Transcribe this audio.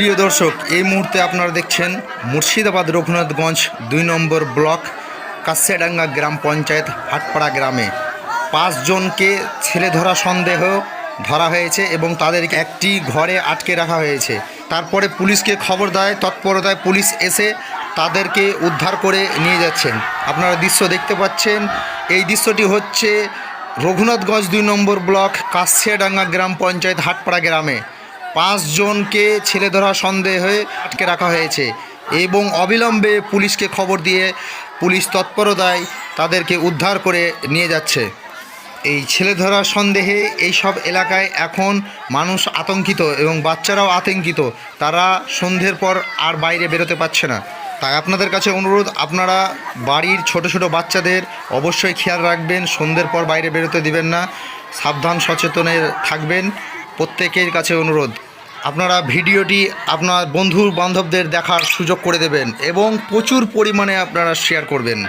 প্রিয় দর্শক, এই মুহূর্তে আপনারা দেখছেন মুর্শিদাবাদ রঘুনাথগঞ্জ দুই নম্বর ব্লক কাছিয়াডাঙ্গা গ্রাম পঞ্চায়েত, হাটপাড়া গ্রামে। পাঁচজনকে ছেলে ধরা সন্দেহ ধরা হয়েছে এবং তাদেরকে একটি ঘরে আটকে রাখা হয়েছে। তারপরে পুলিশকে খবর দেয়, তৎপরতায় পুলিশ এসে তাদেরকে উদ্ধার করে নিয়ে যাচ্ছেন। আপনারা দৃশ্য দেখতে পাচ্ছেন, এই দৃশ্যটি হচ্ছে রঘুনাথগঞ্জ দুই নম্বর ব্লক কাছিয়াডাঙ্গা গ্রাম পঞ্চায়েত, হাটপাড়া গ্রামে। পাঁচজনকে ছেলে ধরা সন্দেহে আটকে রাখা হয়েছে এবং অবিলম্বে পুলিশকে খবর দিয়ে পুলিশ তৎপরতায় তাদেরকে উদ্ধার করে নিয়ে যাচ্ছে। এই ছেলে ধরার সন্দেহে এই সব এলাকায় এখন মানুষ আতঙ্কিত এবং বাচ্চারাও আতঙ্কিত। তারা সন্ধ্যের পর আর বাইরে বেরোতে পারছে না। তাই আপনাদের কাছে অনুরোধ, আপনারা বাড়ির ছোট ছোট বাচ্চাদের অবশ্যই খেয়াল রাখবেন, সন্ধ্যের পর বাইরে বেরোতে দিবেন না। সাবধান সচেতনের থাকবেন। প্রত্যেকের কাছে অনুরোধ। আপনারা ভিডিওটি আপনার বন্ধু বান্ধবদের দেখার সুযোগ করে দেবেন এবং প্রচুর পরিমাণে আপনারা শেয়ার করবেন